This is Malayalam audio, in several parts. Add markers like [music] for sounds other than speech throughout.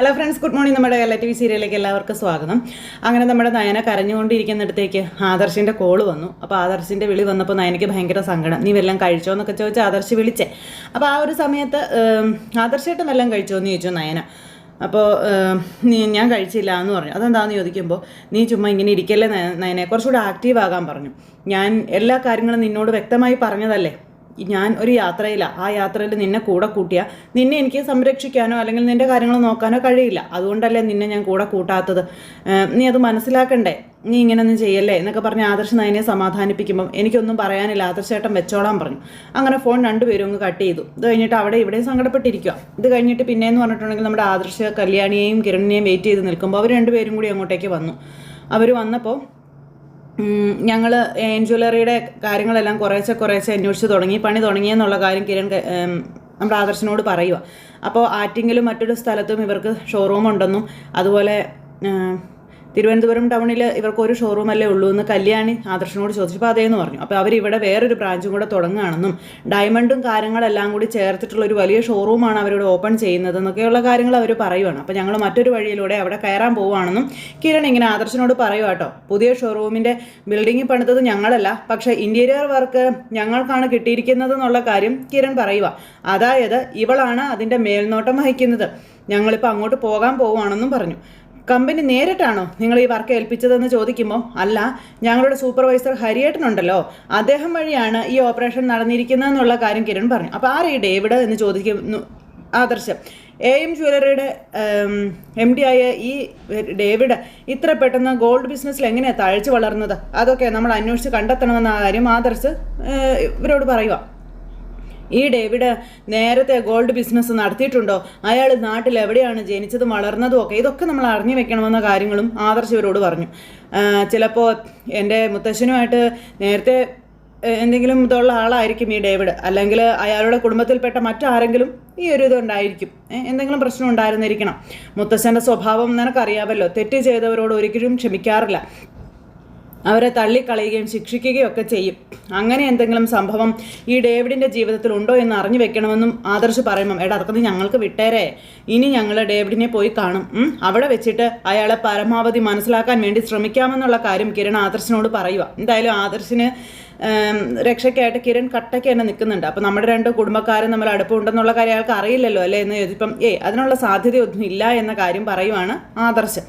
ഹലോ ഫ്രണ്ട്സ് ഗുഡ് മോർണിംഗ് നമ്മുടെ എൽ ടി വി സീരിയലിലേക്ക് എല്ലാവർക്കും സ്വാഗതം. അങ്ങനെ നമ്മുടെ നയന കരഞ്ഞുകൊണ്ടിരിക്കുന്നിടത്തേക്ക് ആദർശിന്റെ കോൾ വന്നു. അപ്പോൾ ആദർശിന്റെ വിളി വന്നപ്പോൾ നയനയ്ക്ക് ഭയങ്കര സങ്കടം. നീ വല്ലതും കഴിച്ചോ? എന്നൊക്കെ ചോദിച്ചാൽ ആദർശ് വിളിച്ചേ. അപ്പോൾ ആ ഒരു സമയത്ത് ഏം, ആദർശേട്ടൻ വല്ലതും കഴിച്ചോ? എന്ന് ചോദിച്ചു നയന. അപ്പോൾ നീ ഞാൻ കഴിച്ചില്ല എന്ന് പറഞ്ഞു. അതെന്താണെന്ന് ചോദിക്കുമ്പോൾ നീ ചുമ്മാ ഇങ്ങനെ ഇരിക്കല്ലേ നയ- നയനെ? കുറച്ചുകൂടെ ആക്റ്റീവ് ആകാൻ പറഞ്ഞു. ഞാൻ എല്ലാ കാര്യങ്ങളും നിന്നോട് വ്യക്തമായി പറഞ്ഞതല്ലേ? ഞാൻ ഒരു യാത്രയിലാണ് ആ യാത്രയിൽ നിന്നെ കൂടെ കൂട്ടിയ. നിന്നെ എനിക്ക് സംരക്ഷിക്കാനോ അല്ലെങ്കിൽ നിന്റെ കാര്യങ്ങൾ നോക്കാനോ കഴിയില്ല. അതുകൊണ്ടല്ലേ നിന്നെ ഞാൻ കൂടെ കൂട്ടാത്തത്. നീ അത് മനസ്സിലാക്കണ്ടേ? നീ ഇങ്ങനൊന്നും ചെയ്യല്ലേ? എന്നൊക്കെ പറഞ്ഞ് ആദർശ് നയനെ സമാധാനിപ്പിക്കുമ്പം എനിക്കൊന്നും പറയാനില്ല. ആദർശേട്ടൻ വെച്ചോളാൻ പറഞ്ഞു. അങ്ങനെ ഫോൺ രണ്ടുപേരും അങ്ങ് കട്ട് ചെയ്തു. ഇത് കഴിഞ്ഞിട്ട് അവിടെ ഇവിടെയും സങ്കടപ്പെട്ടിരിക്കുക ഇത് കഴിഞ്ഞിട്ട് പിന്നെയെന്ന് പറഞ്ഞിട്ടുണ്ടെങ്കിൽ നമ്മുടെ ആദർശ കല്യാണിയെയും കിരണിനെയും വെയിറ്റ് ചെയ്ത് നിൽക്കുമ്പോൾ അവർ രണ്ടുപേരും കൂടി അങ്ങോട്ടേക്ക് വന്നു. അവർ വന്നപ്പോൾ ഞങ്ങൾ ജ്വല്ലറിയുടെ കാര്യങ്ങളെല്ലാം കുറേശ്ശെ കുറേശ്ശെ അന്വേഷിച്ച് തുടങ്ങി. പണി തുടങ്ങിയെന്നുള്ള കാര്യം കിരൺ നമ്മുടെ ആദർശനോട് പറയുക അപ്പോൾ ആറ്റിങ്ങിലും മറ്റൊരു സ്ഥലത്തും ഇവർക്ക് ഷോറൂം ഉണ്ടെന്നും അതുപോലെ തിരുവനന്തപുരം ടൗണിൽ ഇവർക്ക് ഒരു ഷോറൂമല്ലേ ഉള്ളൂ എന്ന് കല്യാണി ആദർശനോട് ചോദിച്ചപ്പോൾ അതേന്ന് പറഞ്ഞു. അപ്പോൾ അവരിവിടെ വേറൊരു ബ്രാഞ്ചും കൂടെ തുടങ്ങുകയാണെന്നും ഡയമണ്ടും കാര്യങ്ങളെല്ലാം കൂടി ചേർത്തിട്ടുള്ള ഒരു വലിയ ഷോറൂമാണ് അവരിവിടെ ഓപ്പൺ ചെയ്യുന്നത് എന്നൊക്കെയുള്ള കാര്യങ്ങൾ അവർ പറയുവാണ്. അപ്പോൾ ഞങ്ങൾ മറ്റൊരു വഴിയിലൂടെ അവിടെ കയറാൻ പോവുകയാണെന്നും കിരൺ ഇങ്ങനെ ആദർശനോട് പറയുക കേട്ടോ. പുതിയ ഷോറൂമിന്റെ ബിൽഡിംഗ് പണിതത് ഞങ്ങളല്ല പക്ഷേ ഇന്റീരിയർ വർക്ക് ഞങ്ങൾക്കാണ് കിട്ടിയിരിക്കുന്നത് എന്നുള്ള കാര്യം കിരൺ പറയുക അതായത് ഇവളാണ് അതിന്റെ മേൽനോട്ടം വഹിക്കുന്നത്. ഞങ്ങളിപ്പോൾ അങ്ങോട്ട് പോകാൻ പോവുകയാണെന്നും പറഞ്ഞു. കമ്പനി നേരിട്ടാണോ നിങ്ങൾ ഈ വർക്ക് ഏൽപ്പിച്ചതെന്ന് ചോദിക്കുമ്പോൾ അല്ല ഞങ്ങളുടെ സൂപ്പർവൈസർ ഹരിയേട്ടനുണ്ടല്ലോ. അദ്ദേഹം വഴിയാണ് ഈ ഓപ്പറേഷൻ നടന്നിരിക്കുന്നതെന്നുള്ള കാര്യം കിരൺ പറഞ്ഞു. അപ്പോൾ ആരാ ഈ ഡേവിഡ് എന്ന് ചോദിക്കുന്നു ആദർശം. എ എം ജ്വല്ലറിയുടെ എം ഡി ആയ ഈ ഡേവിഡ് ഇത്ര പെട്ടെന്ന് ഗോൾഡ് ബിസിനസ്സിൽ എങ്ങനെയാണ് തഴച്ചു വളർന്നത്? അതൊക്കെ നമ്മൾ അന്വേഷിച്ച് കണ്ടെത്തണമെന്ന കാര്യം ആദർശ് ഇവരോട് പറയുക ഈ ഡേവിഡ് നേരത്തെ ഗോൾഡ് ബിസിനസ് നടത്തിയിട്ടുണ്ടോ? അയാൾ നാട്ടിൽ എവിടെയാണ് ജനിച്ചതും വളർന്നതും ഒക്കെ ഇതൊക്കെ നമ്മൾ അറിഞ്ഞു വെക്കണമെന്ന കാര്യങ്ങളും ആദർശ് ഇവരോട് പറഞ്ഞു. ചിലപ്പോൾ എന്റെ മുത്തശ്ശനുമായിട്ട് നേരത്തെ എന്തെങ്കിലും ഇതുള്ള ആളായിരിക്കും ഈ ഡേവിഡ്. അല്ലെങ്കിൽ അയാളുടെ കുടുംബത്തിൽപ്പെട്ട മറ്റാരെങ്കിലും ഈ ഒരു ഇതുണ്ടായിരിക്കും എന്തെങ്കിലും പ്രശ്നം ഉണ്ടായിരുന്നിരിക്കണം. മുത്തശ്ശന്റെ സ്വഭാവം നിനക്കറിയാമല്ലോ. തെറ്റ് ചെയ്തവരോട് ഒരിക്കലും ക്ഷമിക്കാറില്ല. അവരെ തള്ളിക്കളയുകയും ശിക്ഷിക്കുകയും ഒക്കെ ചെയ്യും. അങ്ങനെ എന്തെങ്കിലും സംഭവം ഈ ഡേവിഡിന്റെ ജീവിതത്തിൽ ഉണ്ടോ എന്ന് അറിഞ്ഞു വെക്കണമെന്നും ആദർശ് പറയുമ്പം എടാ അതൊക്കെ ഞങ്ങൾക്ക് വിട്ടേരെ. ഇനി ഞങ്ങൾ ഡേവിഡിനെ പോയി കാണും. അവിടെ വെച്ചിട്ട് അയാളെ പരമാവധി മനസ്സിലാക്കാൻ വേണ്ടി ശ്രമിക്കാമെന്നുള്ള കാര്യം കിരൺ ആദർശിനോട് പറയുക എന്തായാലും ആദർശിന് രക്ഷയ്ക്കായിട്ട് കിരൺ കട്ടയ്ക്ക് തന്നെ നിൽക്കുന്നുണ്ട്. അപ്പോൾ നമ്മുടെ രണ്ട് കുടുംബക്കാരും നമ്മൾ അടുപ്പമുണ്ടെന്നുള്ള കാര്യം അയാൾക്ക് അറിയില്ലല്ലോ അല്ലേ? എന്ന് ചോദിച്ചപ്പം ഏയ് അതിനുള്ള സാധ്യതയൊന്നും ഇല്ല എന്ന കാര്യം പറയുവാണ് ആദർശ്.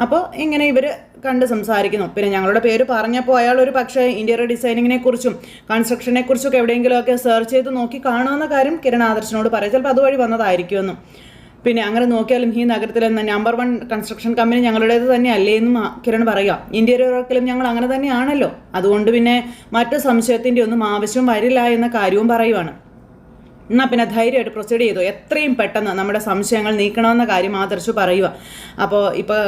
അപ്പോൾ ഇങ്ങനെ ഇവർ കണ്ട് സംസാരിക്കുന്നു. പിന്നെ ഞങ്ങളുടെ പേര് പറഞ്ഞപ്പോൾ അയാൾ ഒരു പക്ഷേ ഇന്റീരിയർ ഡിസൈനിങ്ങിനെ കുറിച്ചും കൺസ്ട്രക്ഷനെ കുറിച്ചൊക്കെ എവിടെയെങ്കിലുമൊക്കെ സെർച്ച് ചെയ്ത് നോക്കി കാണുമെന്ന കാര്യം കിരൺ ആദർശനോട് പറയാം. ചിലപ്പോൾ അതുവഴി വന്നതായിരിക്കുമെന്നും. പിന്നെ അങ്ങനെ നോക്കിയാലും ഈ നഗരത്തിലെ നമ്പർ വൺ കൺസ്ട്രക്ഷൻ കമ്പനി ഞങ്ങളുടേത് തന്നെ അല്ലേ എന്നും കിരൺ പറയുക. ഇന്റീരിയർ വർക്കിലും ഞങ്ങൾ അങ്ങനെ തന്നെയാണല്ലോ. അതുകൊണ്ട് പിന്നെ മറ്റു സംശയത്തിന്റെ ഒന്നും ആവശ്യം വരില്ല എന്ന കാര്യവും പറയുവാണ്. എന്നാൽ പിന്നെ ധൈര്യമായിട്ട് പ്രൊസീഡ് ചെയ്തു? എത്രയും പെട്ടെന്ന് നമ്മുടെ സംശയങ്ങൾ നീക്കണമെന്ന കാര്യം ആദർശ് പറയുക അപ്പോൾ ഇപ്പോൾ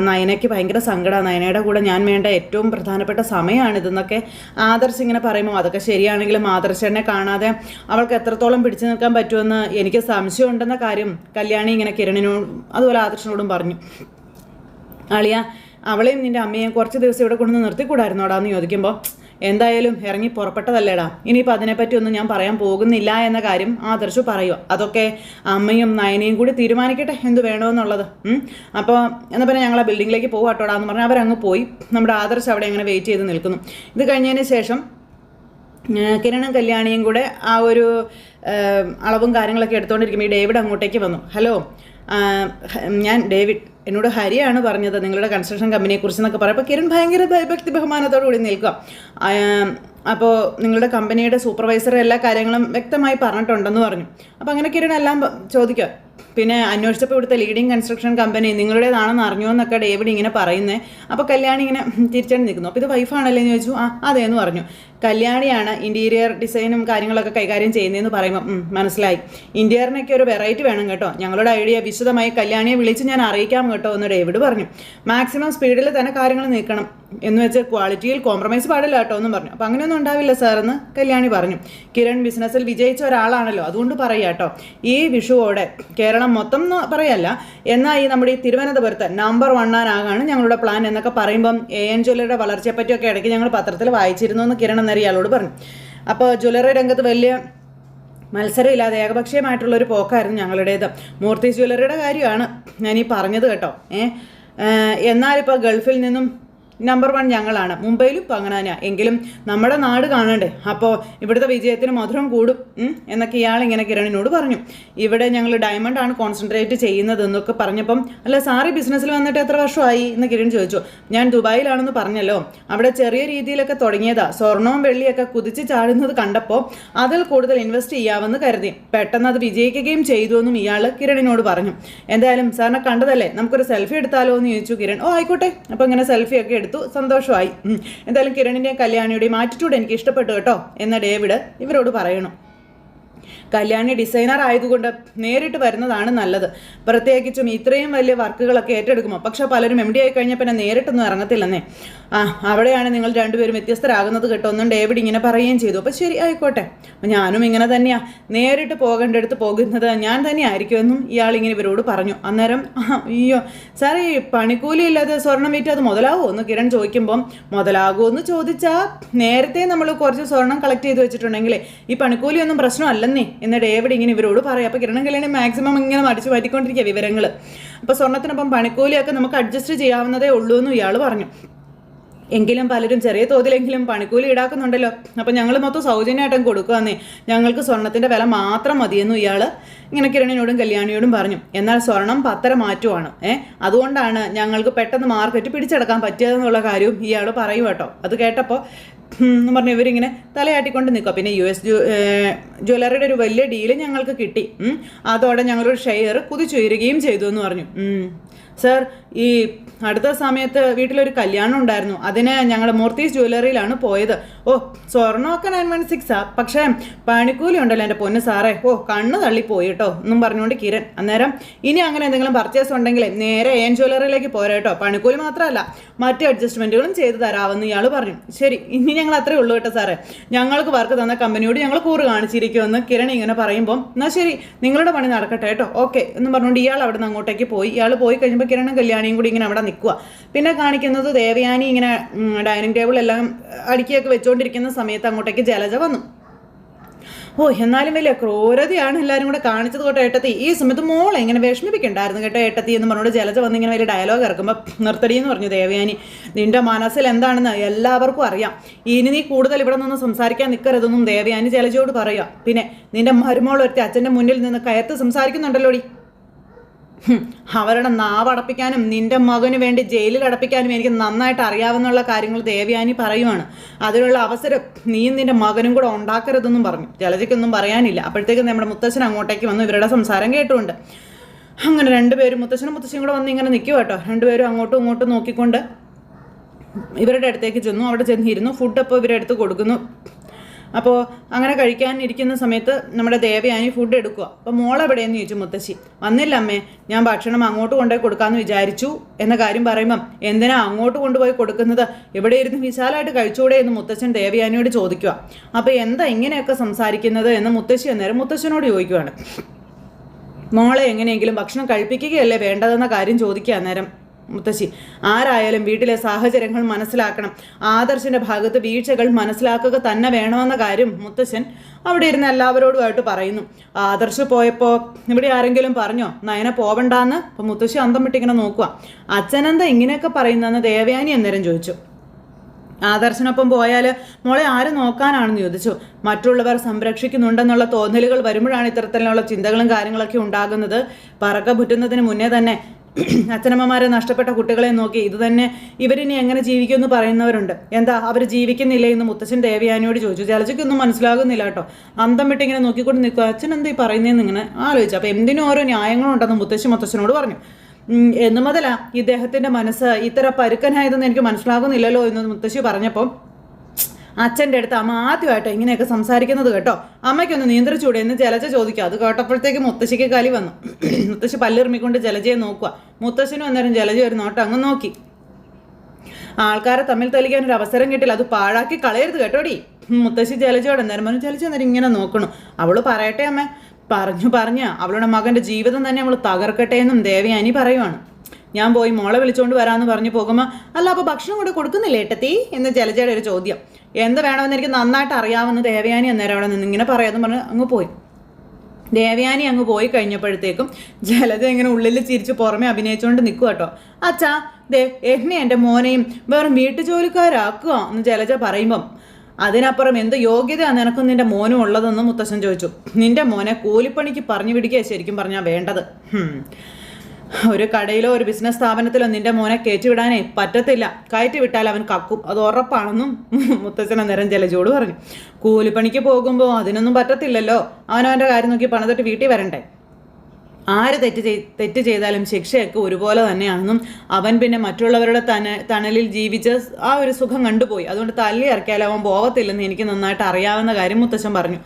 നയനയ്ക്ക് ഭയങ്കര സങ്കടമാണ് നയനയുടെ കൂടെ ഞാൻ വേണ്ട ഏറ്റവും പ്രധാനപ്പെട്ട സമയമാണിതെന്നൊക്കെ ആദർശ് ഇങ്ങനെ പറയുമ്പോൾ അതൊക്കെ ശരിയാണെങ്കിലും ആദർശനെ കാണാതെ അവൾക്ക് എത്രത്തോളം പിടിച്ചു നിൽക്കാൻ പറ്റുമെന്ന് എനിക്ക് സംശയമുണ്ടെന്ന കാര്യം കല്യാണി ഇങ്ങനെ കിരണിനോടും അതുപോലെ ആദർശനോടും പറഞ്ഞു. അളിയ അവളെയും നിന്റെ അമ്മയെയും കുറച്ച് ദിവസം ഇവിടെ കൊണ്ടുവന്ന് നിർത്തിക്കൂടായിരുന്നോടാന്ന് ചോദിക്കുമ്പോൾ എന്തായാലും ഇറങ്ങി പുറപ്പെട്ടതല്ലേടാ? ഇനിയിപ്പോൾ അതിനെപ്പറ്റി ഒന്നും ഞാൻ പറയാൻ പോകുന്നില്ല എന്ന കാര്യം ആദർശു പറയുക അതൊക്കെ അമ്മയും നയനയും കൂടി തീരുമാനിക്കട്ടെ എന്ത് വേണമെന്നുള്ളത് അപ്പോൾ എന്നാൽ പിന്നെ ഞങ്ങളെ ബിൽഡിങ്ങിലേക്ക് പോകാട്ടോടാ എന്ന് പറഞ്ഞാൽ അവരങ്ങ് പോയി. നമ്മുടെ ആദർശ് അവിടെ അങ്ങനെ വെയിറ്റ് ചെയ്ത് നിൽക്കുന്നു. ഇത് കഴിഞ്ഞതിന് ശേഷം കിരണും കല്യാണിയും കൂടെ ആ ഒരു അളവും കാര്യങ്ങളൊക്കെ എടുത്തുകൊണ്ടിരിക്കുമ്പോൾ ഈ ഡേവിഡ് അങ്ങോട്ടേക്ക് വന്നു. ഹലോ ഞാൻ ഡേവിഡ് എന്നോട് ഹരിയാണ് പറഞ്ഞത് നിങ്ങളുടെ കൺസ്ട്രക്ഷൻ കമ്പനിയെക്കുറിച്ച് എന്നൊക്കെ പറയും അപ്പോൾ കിരൺ ഭയങ്കര ഭയഭക്തി ബഹുമാനത്തോടു കൂടി നിൽക്കുക. അപ്പോൾ നിങ്ങളുടെ കമ്പനിയുടെ സൂപ്പർവൈസർ എല്ലാ കാര്യങ്ങളും വ്യക്തമായി പറഞ്ഞിട്ടുണ്ടെന്ന് പറഞ്ഞു. അപ്പോൾ അങ്ങനെ കിരൺ എല്ലാം ചോദിക്കുക. പിന്നെ അന്വേഷിച്ചപ്പോൾ ഇവിടുത്തെ ലീഡിങ് കൺസ്ട്രക്ഷൻ കമ്പനി നിങ്ങളുടേതാണെന്ന് അറിഞ്ഞോ എന്നൊക്കെ ഡേവിഡ് ഇങ്ങനെ പറയുന്നത് അപ്പോൾ കല്യാണി ഇങ്ങനെ തിരിച്ചടി നിൽക്കുന്നു. അപ്പോൾ ഇത് വൈഫാണല്ലേ എന്ന് ചോദിച്ചു. ആ അതേന്ന് പറഞ്ഞു. കല്യാണിയാണ് ഇന്റീരിയർ ഡിസൈനും കാര്യങ്ങളൊക്കെ കൈകാര്യം ചെയ്യുന്നതെന്ന് പറയുമ്പോൾ "ഉം, മനസ്സിലായി. ഇന്റീരിയറിനൊക്കെ ഒരു വെറൈറ്റി വേണം കേട്ടോ. ഞങ്ങളുടെ ഐഡിയ വിശദമായി കല്യാണിയെ വിളിച്ച് ഞാൻ അറിയിക്കാം കേട്ടോ എന്ന് ഡേവിഡ് പറഞ്ഞു. മാക്സിമം സ്പീഡിൽ തന്നെ കാര്യങ്ങൾ നീക്കണം എന്ന് വെച്ച് ക്വാളിറ്റിയിൽ കോംപ്രമൈസ് പാടില്ല കേട്ടോ എന്നും പറഞ്ഞു. അപ്പോൾ അങ്ങനെയൊന്നും ഉണ്ടാവില്ല സാർ എന്ന് കല്യാണി പറഞ്ഞു. കിരൺ ബിസിനസ്സിൽ വിജയിച്ച ഒരാളാണല്ലോ അതുകൊണ്ട് പറയുക കേട്ടോ. ഈ വിഷുവോടെ കേരളം മൊത്തം എന്ന് പറയല്ല എന്നാൽ ഈ നമ്മുടെ ഈ തിരുവനന്തപുരത്ത് നമ്പർ വണ്ണാനാകാണ് ഞങ്ങളുടെ പ്ലാൻ എന്നൊക്കെ പറയുമ്പം എ എൻ ജ്വല്ലറിയുടെ വളർച്ചയെപ്പറ്റിയൊക്കെ ഇടയ്ക്ക് ഞങ്ങൾ പത്രത്തിൽ വായിച്ചിരുന്നു എന്ന് കിരൺ എന്നേരം ഇയാളോട് പറഞ്ഞു. അപ്പോൾ ജ്വല്ലറി രംഗത്ത് വലിയ മത്സരമില്ലാതെ ഏകപക്ഷീയമായിട്ടുള്ള ഒരു പോക്കായിരുന്നു ഞങ്ങളുടേത്. മൂർത്തി ജ്വല്ലറിയുടെ കാര്യമാണ് ഈ പറഞ്ഞത് കേട്ടോ. ഏ എന്നാലിപ്പോൾ ഗൾഫിൽ നിന്നും നമ്പർ വൺ ഞങ്ങളാണ്. മുംബൈയിലും തന്നെയാണ് എങ്കിലും നമ്മുടെ നാട് കാണണ്ടേ? അപ്പോൾ ഇവിടുത്തെ വിജയത്തിന് മധുരം കൂടും എന്നൊക്കെ ഇയാൾ ഇങ്ങനെ കിരണിനോട് പറഞ്ഞു. ഇവിടെ ഞങ്ങൾ ഡയമണ്ട് ആണ് കോൺസെൻട്രേറ്റ് ചെയ്യുന്നത് എന്നൊക്കെ പറഞ്ഞപ്പം അല്ല സാറി ബിസിനസ്സിൽ വന്നിട്ട് എത്ര വർഷമായി എന്ന് കിരൺ ചോദിച്ചു. ഞാൻ ദുബായിലാണെന്ന് പറഞ്ഞല്ലോ. അവിടെ ചെറിയ രീതിയിലൊക്കെ തുടങ്ങിയതാ. സ്വർണവും വെള്ളിയൊക്കെ കുതിച്ച് ചാടുന്നത് കണ്ടപ്പോൾ അതിൽ കൂടുതൽ ഇൻവെസ്റ്റ് ചെയ്യാമെന്ന് കരുതി. പെട്ടെന്ന് അത് വിജയിക്കുകയും ചെയ്തു എന്നും ഇയാൾ കിരണിനോട് പറഞ്ഞു. എന്തായാലും സാറിനെ കണ്ടതല്ലേ? നമുക്കൊരു സെൽഫി എടുത്താലോ എന്ന് ചോദിച്ചു കിരൺ. ഓ ആയിക്കോട്ടെ. അപ്പോൾ ഇങ്ങനെ സെൽഫി ഒക്കെ എടുത്തു. സന്തോഷമായി. എന്തായാലും കിരണിന്റെയും കല്യാണിയുടെയും ആറ്റിറ്റ്യൂഡ് എനിക്ക് ഇഷ്ടപ്പെട്ടു കേട്ടോ. എന്ന ഡേവിഡ് ഇവരോട് പറയണം. കല്യാണി ഡിസൈനർ ആയതുകൊണ്ട് നേരിട്ട് വരുന്നതാണ് നല്ലത്. പ്രത്യേകിച്ചും ഇത്രയും വലിയ വർക്കുകളൊക്കെ ഏറ്റെടുക്കുമോ? പക്ഷെ പലരും എം ഡി ആയി കഴിഞ്ഞാൽ പിന്നെ നേരിട്ടൊന്നും ഇറങ്ങത്തില്ലെന്നേ. ആ അവിടെയാണ് നിങ്ങൾ രണ്ടുപേരും വ്യത്യസ്തരാകുന്നത് കേട്ടോ. ഒന്നും ഡേവിഡ് ഇങ്ങനെ പറയുകയും ചെയ്തു. അപ്പോൾ ശരി ആയിക്കോട്ടെ. ഞാനും ഇങ്ങനെ തന്നെയാണ് നേരിട്ട് പോകേണ്ടടുത്ത് പോകുന്നത് ഞാൻ തന്നെ ആയിരിക്കുമെന്നും ഇയാൾ ഇങ്ങനെ ഇവരോട് പറഞ്ഞു. അന്നേരം അയ്യോ സാറേ പണിക്കൂലി ഇല്ലാതെ സ്വർണം വിറ്റ് അത് മുതലാകുമോ എന്ന് കിരൺ ചോദിക്കുമ്പം മുതലാകുമോ എന്ന് ചോദിച്ചാൽ നേരത്തെ നമ്മൾ കുറച്ച് സ്വർണം കളക്ട് ചെയ്ത് വെച്ചിട്ടുണ്ടെങ്കിൽ ഈ പണിക്കൂലിയൊന്നും പ്രശ്നമല്ലെന്നേ എന്ന് ഡേവിഡ് ഇങ്ങനെ ഇവരോട് പറയും. അപ്പോൾ കിരണം കല്യാണി മാക്സിമം ഇങ്ങനെ മടിച്ചു മാറ്റിക്കൊണ്ടിരിക്കുക വിവരങ്ങൾ അപ്പോൾ സ്വർണത്തിനൊപ്പം പണിക്കൂലിയൊക്കെ നമുക്ക് അഡ്ജസ്റ്റ് ചെയ്യാവുന്നതേ ഉള്ളൂ എന്ന് ഇയാൾ പറഞ്ഞു. എങ്കിലും പലരും ചെറിയ തോതിലെങ്കിലും പണിക്കൂലി ഈടാക്കുന്നുണ്ടല്ലോ. അപ്പം ഞങ്ങൾ മൊത്തം സൗജന്യമായിട്ടും കൊടുക്കുകയെന്നേ ഞങ്ങൾക്ക് സ്വർണത്തിന്റെ വില മാത്രം മതിയെന്നു ഇയാൾ ഇങ്ങനെ കിരണിനോടും കല്യാണിയോടും പറഞ്ഞു. എന്നാൽ സ്വർണം പത്തര മാറ്റുവാണ്. ഏ അതുകൊണ്ടാണ് ഞങ്ങൾക്ക് പെട്ടെന്ന് മാർക്കറ്റ് പിടിച്ചെടുക്കാൻ പറ്റിയതെന്നുള്ള കാര്യവും ഇയാൾ പറയും കേട്ടോ. അത് കേട്ടപ്പോൾ എന്ന് പറഞ്ഞ് ഇവരിങ്ങനെ തലയാട്ടിക്കൊണ്ട് നിൽക്കുക. പിന്നെ യു എസ് ജ്വല്ലറിയുടെ ഒരു വലിയ ഡീൽ ഞങ്ങൾക്ക് കിട്ടി. അതോടെ ഞങ്ങളൊരു ഷെയർ കുതിച്ചുയരുകയും ചെയ്തു എന്ന് പറഞ്ഞു. സർ ഈ അടുത്ത സമയത്ത് വീട്ടിലൊരു കല്യാണം ഉണ്ടായിരുന്നു. അതിന് ഞങ്ങളുടെ മൂർത്തീസ് ജ്വല്ലറിയിലാണ് പോയത്. ഓ സ്വർണമൊക്കെ നയൻ വൺ സിക്സാ. പക്ഷേ പണിക്കൂലി ഉണ്ടല്ലോ എന്റെ പൊന്ന് സാറേ. ഓ കണ്ണ് തള്ളിപ്പോയി കേട്ടോ. എന്നും പറഞ്ഞുകൊണ്ട് കിരൺ. അന്നേരം ഇനി അങ്ങനെ എന്തെങ്കിലും പർച്ചേസ് ഉണ്ടെങ്കിൽ നേരെ എൻ ജ്വല്ലറിയിലേക്ക് പോരാ കേട്ടോ. പണിക്കൂലി മാത്രമല്ല മറ്റ് അഡ്ജസ്റ്റ്മെന്റുകളും ചെയ്തു തരാമെന്ന് ഇയാൾ പറഞ്ഞു. ശരി ഇനി ഞങ്ങൾ അത്രേ ഉള്ളൂ കേട്ടോ സാറേ. ഞങ്ങൾക്ക് വർക്ക് തന്ന കമ്പനിയോട് ഞങ്ങൾ കൂറ് കാണിച്ചിരിക്കുമെന്ന് കിരൺ ഇങ്ങനെ പറയുമ്പോൾ എന്നാൽ ശരി നിങ്ങളുടെ പണി നടക്കട്ടെ കേട്ടോ. ഓക്കെ എന്ന് പറഞ്ഞുകൊണ്ട് ഇയാൾ അവിടെ നിന്ന് അങ്ങോട്ടേക്ക് പോയി. ഇയാൾ പോയി കഴിയുമ്പോൾ കിരണും കല്യാണിയും കൂടി ഇങ്ങനെ അവിടെ നിൽക്കുക പിന്നെ കാണിക്കുന്നത് ദേവയാനി ഇങ്ങനെ ഡൈനിങ് ടേബിൾ എല്ലാം അടുക്കിയൊക്കെ വെച്ചുകൊണ്ടിരിക്കുന്ന സമയത്ത് അങ്ങോട്ടേക്ക് ജലജ വന്നു. ഓ എന്നാലും വലിയ ക്രൂരതയാണ് എല്ലാവരും കൂടെ കാണിച്ചത് കേട്ടോ ഏട്ടത്തി. ഈ സമയത്ത് മോളെ ഇങ്ങനെ വിഷമിപ്പിക്കണ്ടായിരുന്നു കേട്ടോ ഏട്ടത്തി എന്ന് പറഞ്ഞുകൊണ്ട് ജലജ വന്ന് ഇങ്ങനെ വലിയ ഡയലോഗ് ഇറക്കുമ്പോൾ നിർത്തടി എന്ന് പറഞ്ഞു ദേവയാനി. നിന്റെ മനസ്സിൽ എന്താണെന്ന് എല്ലാവർക്കും അറിയാം. ഇനി നീ കൂടുതൽ ഇവിടെ നിന്ന് സംസാരിക്കാൻ നിൽക്കരുതെന്നും ദേവയാനി ജലജയോട് പറയുക പിന്നെ നിന്റെ മരുമോൾ ഒരുത്തി അച്ഛന്റെ മുന്നിൽ നിന്ന് കയർത്ത് സംസാരിക്കുന്നുണ്ടല്ലോടി. അവരുടെ നാവടപ്പിക്കാനും നിന്റെ മകന് വേണ്ടി ജയിലിൽ അടപ്പിക്കാനും എനിക്ക് നന്നായിട്ട് അറിയാവുന്നുള്ള കാര്യങ്ങൾ ദേവയാനി പറയുവാണ്. അതിനുള്ള അവസരം നീയും നിന്റെ മകനും കൂടെ ഉണ്ടാക്കരുതെന്നും പറഞ്ഞു. ജലജയ്ക്കൊന്നും പറയാനില്ല. അപ്പോഴത്തേക്കും നമ്മുടെ മുത്തച്ഛൻ അങ്ങോട്ടേക്ക് വന്നു ഇവരുടെ സംസാരം കേട്ടുകൊണ്ട്. അങ്ങനെ രണ്ടുപേരും മുത്തച്ഛനും മുത്തശ്ശനും കൂടെ വന്ന് ഇങ്ങനെ നിൽക്കുക കേട്ടോ രണ്ടുപേരും അങ്ങോട്ടും ഇങ്ങോട്ടും നോക്കിക്കൊണ്ട് ഇവരുടെ അടുത്തേക്ക് ചെന്നു. അവിടെ ചെന്നിരുന്നു. ഫുഡ് അപ്പോൾ ഇവരെടുത്ത് കൊടുക്കുന്നു. അപ്പോൾ അങ്ങനെ കഴിക്കാൻ ഇരിക്കുന്ന സമയത്ത് നമ്മുടെ ദേവയാനി ഫുഡ് എടുക്കുക അപ്പോൾ മോളെവിടെയെന്ന് ചോദിച്ചു മുത്തശ്ശി. വന്നില്ല അമ്മേ ഞാൻ ഭക്ഷണം അങ്ങോട്ട് കൊണ്ടുപോയി കൊടുക്കാമെന്ന് വിചാരിച്ചു എന്ന കാര്യം പറയുമ്പം എന്തിനാ അങ്ങോട്ട് കൊണ്ടുപോയി കൊടുക്കുന്നത്? ഇവിടെ ഇരുന്ന് വിശാലമായിട്ട് കഴിച്ചുകൂടെ എന്ന് മുത്തശ്ശൻ ദേവയാനിയോട് ചോദിക്കുക അപ്പോൾ എന്താ ഇങ്ങനെയൊക്കെ സംസാരിക്കുന്നത്? എന്ന് മുത്തശ്ശി അന്നേരം മുത്തശ്ശനോട് ചോദിക്കുകയാണ് മോളെ എങ്ങനെയെങ്കിലും ഭക്ഷണം കഴിപ്പിക്കുകയല്ലേ വേണ്ടതെന്ന കാര്യം ചോദിക്കുക അന്നേരം. മുത്തശ്ശി. ആരായാലും വീട്ടിലെ സാഹചര്യങ്ങൾ മനസ്സിലാക്കണം. ആദർശിന്റെ ഭാഗത്ത് വീഴ്ചകൾ മനസ്സിലാക്കുക തന്നെ വേണമെന്ന കാര്യം മുത്തശ്ശൻ അവിടെ ഇരുന്ന് എല്ലാവരോടുമായിട്ട് പറയുന്നു. ആദർശ് പോയപ്പോൾ ഇവിടെ ആരെങ്കിലും പറഞ്ഞോ? നയന പോവണ്ടാന്ന്? അപ്പം മുത്തശ്ശി അന്തം വിട്ടിങ്ങനെ നോക്കുക അച്ഛനെന്താ ഇങ്ങനെയൊക്കെ പറയുന്നതെന്ന് ദേവയാനി അന്നേരം ചോദിച്ചു. ആദർശനൊപ്പം പോയാൽ മോളെ ആര് നോക്കാനാണെന്ന് ചോദിച്ചു. മറ്റുള്ളവർ സംരക്ഷിക്കുന്നുണ്ടെന്നുള്ള തോന്നലുകൾ വരുമ്പോഴാണ് ഇത്തരത്തിലുള്ള ചിന്തകളും കാര്യങ്ങളൊക്കെ ഉണ്ടാകുന്നത്. പറക്ക പുറ്റുന്നതിന് മുന്നേ തന്നെ [clears throat] അച്ഛനമ്മമാരെ നഷ്ടപ്പെട്ട കുട്ടികളെ നോക്കി ഇത് തന്നെ ഇവരിനി എങ്ങനെ ജീവിക്കുമെന്ന് പറയുന്നവരുണ്ട്. എന്താ അവർ ജീവിക്കുന്നില്ലേ എന്ന് മുത്തച്ഛൻ ദേവയാനിയോട് ചോദിച്ചു. ജലജയ്ക്കൊന്നും മനസ്സിലാകുന്നില്ല കേട്ടോ. അന്തം വിട്ട് ഇങ്ങനെ നോക്കിക്കൊണ്ട് നിൽക്കുക. അച്ഛൻ എന്താ ഈ പറയുന്നതെന്ന് ഇങ്ങനെ ആലോചിച്ചു. അപ്പോൾ എന്തിനും ഓരോ ന്യായങ്ങളുണ്ടെന്ന് മുത്തശ്ശി മുത്തച്ഛനോട് പറഞ്ഞു. എന്ന് മുതലാ ഇദ്ദേഹത്തിന്റെ മനസ്സ് ഇത്ര പരുക്കനായതെന്ന് എനിക്ക് മനസ്സിലാകുന്നില്ലല്ലോ എന്ന് മുത്തശ്ശി പറഞ്ഞപ്പോൾ അച്ഛന്റെ അടുത്ത് അമ്മ ആദ്യമായിട്ടോ ഇങ്ങനെയൊക്കെ സംസാരിക്കുന്നത് കേട്ടോ. അമ്മയ്ക്കൊന്ന് നിയന്ത്രിച്ചൂടെ എന്ന് ജലജ ചോദിക്കുക അത് കേട്ടപ്പോഴത്തേക്ക് മുത്തശ്ശിക്ക് കലി വന്നു. മുത്തശ്ശി പല്ലിറുമിക്കൊണ്ട് ജലജയെ നോക്കുക. മുത്തശ്ശനും അന്നേരം ജലജ ഒരു നോട്ടം അങ്ങ് നോക്കി. ആൾക്കാരെ തമ്മിൽ തലിക്കാൻ ഒരു അവസരം കിട്ടില്ല. അത് പാഴാക്കി കളയരുത് കേട്ടോടി. മുത്തശ്ശി ജലജയോട് അന്നേരം പറഞ്ഞു ജലജ അന്നേരം ഇങ്ങനെ നോക്കണു. അവൾ പറയട്ടെ അമ്മ. പറഞ്ഞു പറഞ്ഞ അവളുടെ മകന്റെ ജീവിതം തന്നെ അവൾ തകർക്കട്ടെ എന്നും ദേവയാനി പറയുവാണ്. ഞാൻ പോയി മോളെ വിളിച്ചുകൊണ്ട് വരാമെന്ന് പറഞ്ഞു പോകുമ്പോൾ അല്ല അപ്പോൾ ഭക്ഷണം കൂടെ കൊടുക്കുന്നില്ലേ ഏട്ടത്തി? എന്ന് ജലജയുടെ ഒരു ചോദ്യം. എന്ത് വേണമെന്ന് എനിക്ക് നന്നായിട്ട് അറിയാമെന്ന് ദേവയാനി അന്നേരം അവിടെ നിന്ന് ഇങ്ങനെ പറയാമെന്ന് പറഞ്ഞ് അങ്ങ് പോയി. ദേവയാനി അങ്ങ് പോയി കഴിഞ്ഞപ്പോഴത്തേക്കും ജലജ ഇങ്ങനെ ഉള്ളിൽ ചിരിച്ച് പുറമെ അഭിനയിച്ചുകൊണ്ട് നിൽക്കുക കേട്ടോ അച്ഛാ ദേ എന്നെ എന്റെ മോനെയും വെറും വീട്ടു ജോലിക്കാരാക്കുക എന്ന് ജലജ പറയുമ്പം അതിനപ്പുറം എന്ത് യോഗ്യതയാണ് നിനക്കും നിന്റെ മോനും ഉള്ളതെന്ന് മുത്തശ്ശൻ ചോദിച്ചു. നിന്റെ മോനെ കൂലിപ്പണിക്ക് പറഞ്ഞു പിടിക്കുക ശരിക്കും പറഞ്ഞാൽ വേണ്ടത്. ഒരു കടയിലോ ഒരു ബിസിനസ് സ്ഥാപനത്തിലോ നിന്റെ മോനെ കയറ്റിവിടാനേ പറ്റത്തില്ല. കയറ്റി വിട്ടാൽ അവൻ കക്കും. അത് ഉറപ്പാണെന്നും മുത്തച്ഛൻ അന്നേരം ജലജോട് പറഞ്ഞു. കൂലിപ്പണിക്ക് പോകുമ്പോൾ അതിനൊന്നും പറ്റത്തില്ലല്ലോ. അവനവന്റെ കാര്യം നോക്കി പണിതിട്ട് വീട്ടിൽ വരണ്ടേ? ആര് തെറ്റ് ചെയ് തെറ്റ് ചെയ്താലും ശിക്ഷയൊക്കെ ഒരുപോലെ തന്നെയാണെന്നും അവൻ പിന്നെ മറ്റുള്ളവരുടെ തന തണലിൽ ജീവിച്ച ആ ഒരു സുഖം കണ്ടുപോയി. അതുകൊണ്ട് തല്ലി ഇറക്കിയാൽ അവൻ പോകത്തില്ലെന്ന് എനിക്ക് നന്നായിട്ട് അറിയാവുന്ന കാര്യം മുത്തച്ഛൻ പറഞ്ഞു.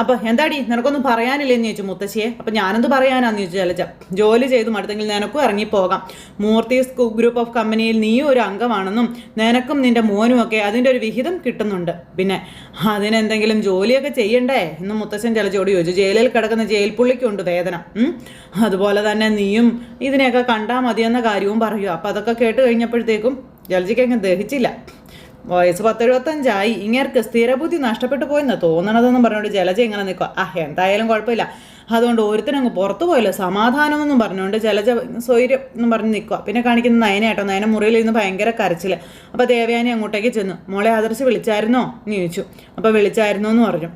അപ്പൊ എന്താടി നിനക്കൊന്നും പറയാനില്ലെന്ന് ചോദിച്ചു മുത്തശ്ശിയെ. അപ്പൊ ഞാനെന്ത് പറയാനാന്ന് ചോദിച്ചു ജലജ. ജോലി ചെയ്ത് മടുത്തെങ്കിൽ നിനക്കും ഇറങ്ങിപ്പോകാം. മൂർത്തി ഗ്രൂപ്പ് ഓഫ് കമ്പനിയിൽ നീ ഒരു അംഗമാണെന്നും നിനക്കും നിന്റെ മോനും ഒക്കെ അതിന്റെ ഒരു വിഹിതം കിട്ടുന്നുണ്ട്. പിന്നെ അതിനെന്തെങ്കിലും ജോലിയൊക്കെ ചെയ്യണ്ടേ എന്ന് മുത്തശ്ശൻ ജലജോട് ചോദിച്ചു. ജയിലിൽ കിടക്കുന്ന ജയിൽ പുള്ളിക്കുണ്ട് വേദന. അതുപോലെ തന്നെ നീയും ഇതിനെയൊക്കെ കണ്ടാൽ മതിയെന്ന കാര്യവും പറയൂ. അപ്പോൾ അതൊക്കെ കേട്ട് കഴിഞ്ഞപ്പോഴത്തേക്കും ജലജിക്ക് അങ്ങ് ദഹിച്ചില്ല. വയസ്സ് പത്തെഴുപത്തഞ്ചായി. ഇങ്ങേർക്ക് സ്ഥിരബുദ്ധി നഷ്ടപ്പെട്ടു പോയെന്ന് തോന്നണതെന്നും പറഞ്ഞുകൊണ്ട് ജലജ ഇങ്ങനെ നിൽക്കുക ആ എന്തായാലും കുഴപ്പമില്ല. അതുകൊണ്ട് ഒരുത്തിനങ്ങ് പുറത്തു പോയല്ലോ സമാധാനമെന്നും പറഞ്ഞുകൊണ്ട് ജലജ സ്വൈര്യം എന്നും പറഞ്ഞ് നിൽക്കുക പിന്നെ കാണിക്കുന്ന നയനയാട്ടോ നയന മുറിയിൽ നിന്ന് ഭയങ്കര കരച്ചിൽ അപ്പോൾ ദേവയാനി അങ്ങോട്ടേക്ക് ചെന്നു. മോളെ ആദർശ് വിളിച്ചായിരുന്നോ? എന്ന് ചോദിച്ചു. അപ്പോൾ വിളിച്ചായിരുന്നു എന്ന് പറഞ്ഞു.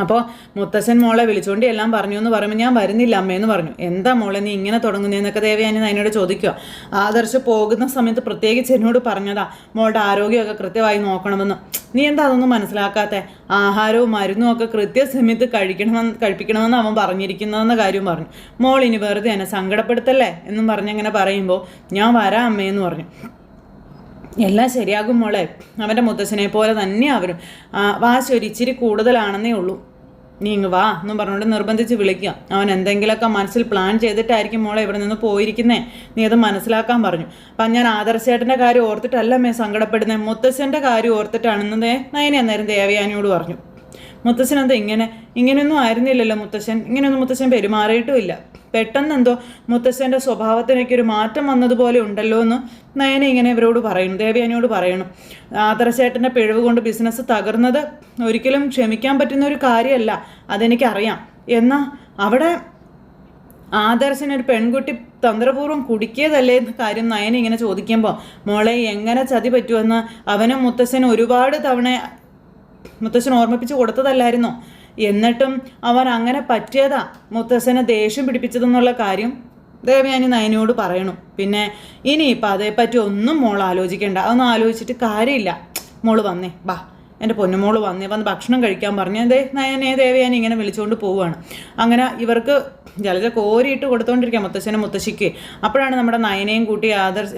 അപ്പോൾ മുത്തശ്ശൻ മോളെ വിളിച്ചുകൊണ്ട് എല്ലാം പറഞ്ഞു എന്ന് പറയുമ്പോൾ ഞാൻ വരുന്നില്ല അമ്മയെന്ന് പറഞ്ഞു. എന്താ മോളെ നീ ഇങ്ങനെ തുടങ്ങുന്നതെന്നൊക്കെ ദേവയാനി എന്നോട് ചോദിക്കുക. ആദർശ് പോകുന്ന സമയത്ത് പ്രത്യേകിച്ച് എന്നോട് പറഞ്ഞതാ. മോളുടെ ആരോഗ്യമൊക്കെ കൃത്യമായി നോക്കണമെന്ന്. നീ എന്താ അതൊന്നും മനസ്സിലാക്കാത്ത? ആഹാരവും മരുന്നും ഒക്കെ കൃത്യസമയത്ത് കഴിക്കണമെന്ന് കഴിപ്പിക്കണമെന്ന് അവൻ പറഞ്ഞിരിക്കുന്നതെന്ന കാര്യം പറഞ്ഞു. മോൾ ഇനി വെറുതെ എന്നെ സങ്കടപ്പെടുത്തല്ലേ? എന്നും പറഞ്ഞങ്ങനെ പറയുമ്പോൾ ഞാൻ വരാം അമ്മയെന്ന് പറഞ്ഞു. എല്ലാം ശരിയാകും മോളെ. അവന്റെ മുത്തശ്ശനെ പോലെ തന്നെ അവരും. വാശി ഒരു ഇച്ചിരി കൂടുതലാണെന്നേ ഉള്ളൂ. നീ ഇങ്ങ് വാ എന്നും പറഞ്ഞുകൊണ്ട് നിർബന്ധിച്ച് വിളിക്കുക. അവൻ എന്തെങ്കിലുമൊക്കെ മനസ്സിൽ പ്ലാൻ ചെയ്തിട്ടായിരിക്കും മോളെ ഇവിടെ നിന്ന് പോയിരിക്കുന്നേ. നീ അത് മനസ്സിലാക്കാൻ പറഞ്ഞു. അപ്പം ഞാൻ ആദർശേട്ടന്റെ കാര്യം ഓർത്തിട്ടല്ല മേ സങ്കടപ്പെടുന്നത് മുത്തശ്ശന്റെ കാര്യം ഓർത്തിട്ടാണെന്നതേ നയനെ അന്നേരം ദേവയാനിയോട് പറഞ്ഞു. മുത്തശ്ശൻ എന്താ ഇങ്ങനെ? ഇങ്ങനെയൊന്നും ആയിരുന്നില്ലല്ലോ മുത്തശ്ശൻ. ഇങ്ങനെയൊന്നും മുത്തശ്ശൻ പെരുമാറിയിട്ടുമില്ല പെട്ടെന്ന് എന്തോ മുത്തശ്ശന്റെ സ്വഭാവത്തിനൊക്കെ ഒരു മാറ്റം വന്നതുപോലെ ഉണ്ടല്ലോ എന്ന് നയന ഇങ്ങനെ ഇവരോട് പറയണം ദേവയാനിയോട് പറയണം ആദർശേട്ടന്റെ പിഴവ് കൊണ്ട് ബിസിനസ് തകർന്നത് ഒരിക്കലും ക്ഷമിക്കാൻ പറ്റുന്ന ഒരു കാര്യമല്ല. അതെനിക്കറിയാം. എന്നാൽ അവിടെ ആദർശൻ ഒരു പെൺകുട്ടി തന്ത്രപൂർവം കുടിക്കിയതല്ലേ എന്ന കാര്യം നയന ഇങ്ങനെ ചോദിക്കുമ്പോൾ മോളെ എങ്ങനെ ചതി പറ്റുമെന്ന്? അവനും മുത്തശ്ശൻ ഒരുപാട് തവണ മുത്തശ്ശൻ ഓർമ്മിപ്പിച്ച് കൊടുത്തതല്ലായിരുന്നോ? എന്നിട്ടും അവർ അങ്ങനെ പറ്റിയതാ മുത്തശ്ശനെ ദേഷ്യം പിടിപ്പിച്ചതെന്നുള്ള കാര്യം ദേവയാനി നയനോട് പറയണു. പിന്നെ ഇനിയിപ്പോൾ അതേപ്പറ്റി ഒന്നും മോൾ ആലോചിക്കേണ്ട. അതൊന്നും ആലോചിച്ചിട്ട് കാര്യമില്ല. മോൾ വന്നേ. ബാ. എന്റെ പൊന്നുമോൾ വന്നേ. വന്ന് ഭക്ഷണം കഴിക്കാൻ പറഞ്ഞു. ദേ നയനെ ദേവയാനി ഇങ്ങനെ വിളിച്ചുകൊണ്ട് പോവുകയാണ് അങ്ങനെ ഇവർക്ക് ജലജ കോരിയിട്ട് കൊടുത്തുകൊണ്ടിരിക്കുക മുത്തശ്ശനും മുത്തശ്ശിക്ക്. അപ്പോഴാണ് നമ്മുടെ നയനയും കൂട്ടി ആദർശ്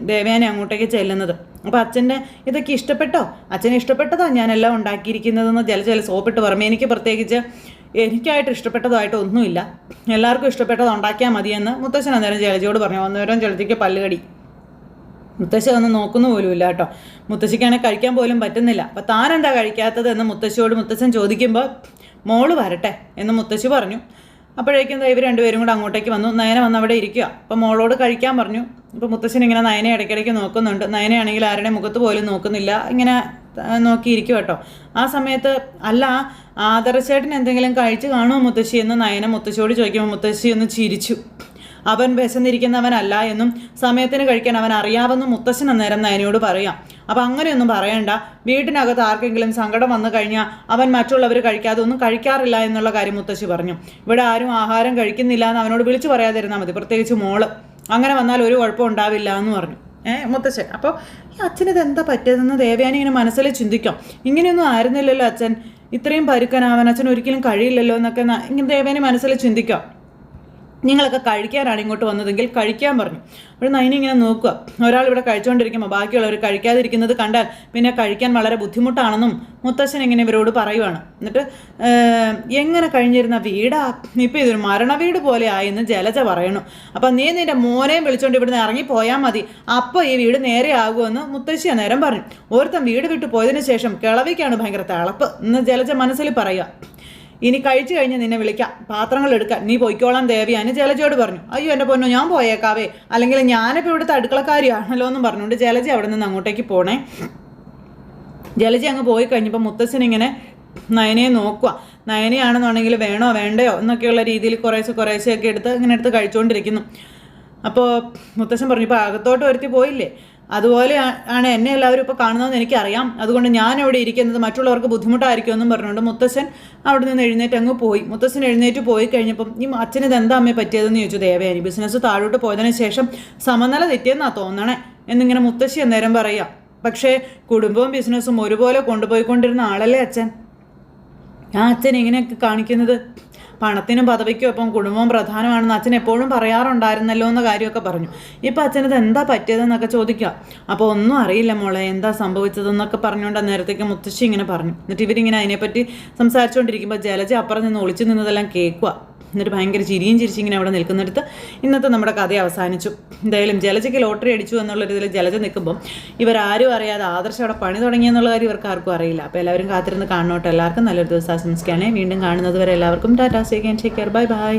ദേവയാനി അങ്ങോട്ടേക്ക് ചെല്ലുന്നത്. അപ്പോൾ അച്ഛന്റെ ഇതൊക്കെ ഇഷ്ടപ്പെട്ടോ? അച്ഛനെ ഇഷ്ടപ്പെട്ടതോ ഞാനെല്ലാം ഉണ്ടാക്കിയിരിക്കുന്നതെന്ന് ചില ചില സോപ്പിട്ട് പറഞ്ഞു എനിക്ക് പ്രത്യേകിച്ച് എനിക്കായിട്ട് ഇഷ്ടപ്പെട്ടതായിട്ട് ഒന്നുമില്ല. എല്ലാവർക്കും ഇഷ്ടപ്പെട്ടത് ഉണ്ടാക്കിയാൽ മതിയെന്ന് മുത്തശ്ശൻ അന്നേരം ജലജയോട് പറഞ്ഞു. അന്നേരം ജലജയ്ക്ക് പല്ലുകടി. മുത്തശ്ശി ഒന്നും നോക്കുന്നു പോലുമില്ല കേട്ടോ. മുത്തശ്ശിക്കാണെങ്കിൽ കഴിക്കാൻ പോലും പറ്റുന്നില്ല. അപ്പോൾ താൻ എന്താ കഴിക്കാത്തത് എന്ന് മുത്തശ്ശിയോട് മുത്തശ്ശൻ ചോദിക്കുമ്പോൾ മോൾ വരട്ടെ എന്ന് മുത്തശ്ശി പറഞ്ഞു. അപ്പോഴേക്കും ഇവർ രണ്ടുപേരും കൂടെ അങ്ങോട്ടേക്ക് വന്നു. നേരെ വന്ന് അവിടെ ഇരിക്കുക അപ്പോൾ മോളോട് കഴിക്കാൻ പറഞ്ഞു. ഇപ്പോൾ മുത്തശ്ശൻ ഇങ്ങനെ നയനെ ഇടയ്ക്കിടയ്ക്ക് നോക്കുന്നുണ്ട്. നയനയാണെങ്കിൽ ആരുടെ മുഖത്ത് പോലും നോക്കുന്നില്ല. ഇങ്ങനെ നോക്കിയിരിക്കും കേട്ടോ. ആ സമയത്ത് അല്ല ആദർശേട്ടൻ എന്തെങ്കിലും കഴിച്ചു കാണുമോ മുത്തശ്ശി? എന്ന് നയന മുത്തശ്ശിയോട് ചോദിക്കുമ്പോൾ മുത്തശ്ശി ഒന്ന് ചിരിച്ചു. അവൻ വിശന്നിരിക്കുന്നവനല്ല എന്നും സമയത്തിന് കഴിക്കാൻ അവൻ അറിയാമെന്നും മുത്തശ്ശൻ അന്നേരം നയനയോട് പറയാം. അപ്പം അങ്ങനെയൊന്നും പറയണ്ട. വീട്ടിനകത്ത് ആർക്കെങ്കിലും സങ്കടം വന്നു കഴിഞ്ഞാൽ അവൻ മറ്റുള്ളവർ കഴിക്കാതെ ഒന്നും കഴിക്കാറില്ല എന്നുള്ള കാര്യം മുത്തശ്ശി പറഞ്ഞു. ഇവിടെ ആരും ആഹാരം കഴിക്കുന്നില്ല എന്ന് അവനോട് വിളിച്ചു പറയാതിരുന്നാൽ മതി. പ്രത്യേകിച്ച് മോൾ. അങ്ങനെ വന്നാൽ ഒരു കുഴപ്പം ഉണ്ടാവില്ല എന്ന് പറഞ്ഞു. ഏഹ് മുത്തച്ഛൻ അപ്പോൾ ഈ അച്ഛനിത് എന്താ പറ്റിയതെന്ന് ദേവയാനി ഇങ്ങനെ മനസ്സിൽ ചിന്തിക്കാം. ഇങ്ങനെയൊന്നും ആയിരുന്നില്ലല്ലോ അച്ഛൻ. ഇത്രയും പരുക്കനാവാൻ അച്ഛൻ ഒരിക്കലും കഴിയില്ലല്ലോ എന്നൊക്കെ ഇങ്ങനെ ദേവയാനി മനസ്സിൽ ചിന്തിക്കാം. നിങ്ങളൊക്കെ കഴിക്കാനാണ് ഇങ്ങോട്ട് വന്നതെങ്കിൽ കഴിക്കാൻ പറഞ്ഞു. അപ്പോൾ നൈനി ഇങ്ങനെ നോക്കുക. ഒരാൾ ഇവിടെ കഴിച്ചുകൊണ്ടിരിക്കുമ്പോൾ ബാക്കിയുള്ളവർ കഴിക്കാതിരിക്കുന്നത് കണ്ടാൽ പിന്നെ കഴിക്കാൻ വളരെ ബുദ്ധിമുട്ടാണെന്നും മുത്തശ്ശൻ ഇങ്ങനെ ഇവരോട് പറയുവാണ്. എന്നിട്ട് എങ്ങനെ കഴിഞ്ഞിരുന്ന വീടാ? ഇപ്പോൾ ഇതൊരു മരണവീട് പോലെ ആയെന്ന് ജലജ പറയണു. അപ്പം നീ നിന്റെ മോനെയും വിളിച്ചുകൊണ്ട് ഇവിടുന്ന് ഇറങ്ങി പോയാൽ മതി. അപ്പോൾ ഈ വീട് നേരെ ആകുമെന്ന് മുത്തശ്ശി അന്നേരം പറഞ്ഞു. ഓർത്തം വീട് വിട്ടു പോയതിനു ശേഷം കിളവിക്കാണ് ഭയങ്കര തിളപ്പ്. എന്ന് ജലജ മനസ്സിൽ പറയുക. ഇനി കഴിച്ചു കഴിഞ്ഞ് നിന്നെ വിളിക്കാം. പാത്രങ്ങൾ എടുക്കാൻ. നീ പൊയ്ക്കോളാം ദേവിയാന് ജലജയോട് പറഞ്ഞു. അയ്യോ എന്റെ പൊന്നോ ഞാൻ പോയേക്കാവേ. അല്ലെങ്കിൽ ഞാനിപ്പോൾ ഇവിടുത്തെ അടുക്കളക്കാരിയാണല്ലോ എന്നും പറഞ്ഞുകൊണ്ട് ജലജ അവിടെ നിന്ന് അങ്ങോട്ടേക്ക് പോണേ. ജലജ അങ്ങ് പോയി കഴിഞ്ഞപ്പോൾ മുത്തശ്ശൻ ഇങ്ങനെ നയനയെ നോക്കുക നയനയാണെന്നുണ്ടെങ്കിൽ വേണോ വേണ്ടയോ എന്നൊക്കെയുള്ള രീതിയിൽ കുറേശ്ശെ കുറേശ്ശെയൊക്കെ എടുത്ത് ഇങ്ങനെ എടുത്ത് കഴിച്ചുകൊണ്ടിരിക്കുന്നു അപ്പോൾ മുത്തശ്ശൻ പറഞ്ഞു ഇപ്പോൾ അകത്തോട്ട് ഒരുത്തി പോയില്ലേ? അതുപോലെ ആണ് എന്നെ എല്ലാവരും ഇപ്പോൾ കാണുന്നതെന്ന് എനിക്കറിയാം. അതുകൊണ്ട് ഞാൻ അവിടെ ഇരിക്കുന്നത് മറ്റുള്ളവർക്ക് ബുദ്ധിമുട്ടായിരിക്കും എന്നും പറഞ്ഞുകൊണ്ട് മുത്തശ്ശൻ അവിടെ നിന്ന് എഴുന്നേറ്റ് അങ്ങ് പോയി. മുത്തശ്ശൻ എഴുന്നേറ്റ് പോയി കഴിഞ്ഞപ്പം ഈ അച്ഛന് ഇത് എന്താ അമ്മയെ പറ്റിയതെന്ന് ചോദിച്ചു. ദേവയാനി ബിസിനസ് താഴോട്ട് പോയതിന് ശേഷം സമനില തെറ്റിയെന്നാ തോന്നണേ എന്നിങ്ങനെ മുത്തശ്ശി അന്നേരം പറയുക പക്ഷേ കുടുംബവും ബിസിനസ്സും ഒരുപോലെ കൊണ്ടുപോയിക്കൊണ്ടിരുന്ന ആളല്ലേ അച്ഛൻ? ആ അച്ഛൻ ഇങ്ങനെയൊക്കെ കാണിക്കുന്നത്? പണത്തിനും പദവിക്കും ഒപ്പം കുടുംബവും പ്രധാനമാണെന്ന് അച്ഛൻ എപ്പോഴും പറയാറുണ്ടായിരുന്നല്ലോ എന്ന കാര്യമൊക്കെ പറഞ്ഞു. ഇപ്പം അച്ഛനത് എന്താ പറ്റിയതെന്നൊക്കെ ചോദിക്കുക. അപ്പോൾ ഒന്നും അറിയില്ല മോളെ എന്താ സംഭവിച്ചതെന്നൊക്കെ പറഞ്ഞുകൊണ്ട് നേരത്തേക്ക് മുത്തശ്ശി ഇങ്ങനെ പറഞ്ഞു. എന്നിട്ട് ഇവരിങ്ങനെ അതിനെപ്പറ്റി സംസാരിച്ചുകൊണ്ടിരിക്കുമ്പോൾ ജലജ അപ്പുറം നിന്ന് ഒളിച്ചു നിന്നതെല്ലാം കേൾക്കുക. എന്നിട്ട് ഭയങ്കര ചിരിയും ചിരിച്ചിങ്ങനെ അവിടെ നിൽക്കുന്നിടത്ത് ഇന്നത്തെ നമ്മുടെ കഥ അവസാനിച്ചു. എന്തായാലും ജലജയ്ക്ക് ലോട്ടറി അടിച്ചു എന്നുള്ളൊരു ഇതിൽ ജലജ നിൽക്കുമ്പോൾ ഇവരാരും അറിയാതെ ആദർശം അവിടെ പണി തുടങ്ങിയെന്നുള്ള കാര്യം ഇവർക്ക് ആർക്കും അറിയില്ല. അപ്പോൾ എല്ലാവരും കാത്തിരുന്ന് കാണണോട്ടെ. എല്ലാവർക്കും നല്ലൊരു ദിവസം ആശംസിക്കാനേ വീണ്ടും കാണുന്നത് വരെ എല്ലാവർക്കും ടാറ്റാ സേക്കാൻ ടേക്ക് കെയർ ബൈ ബൈ.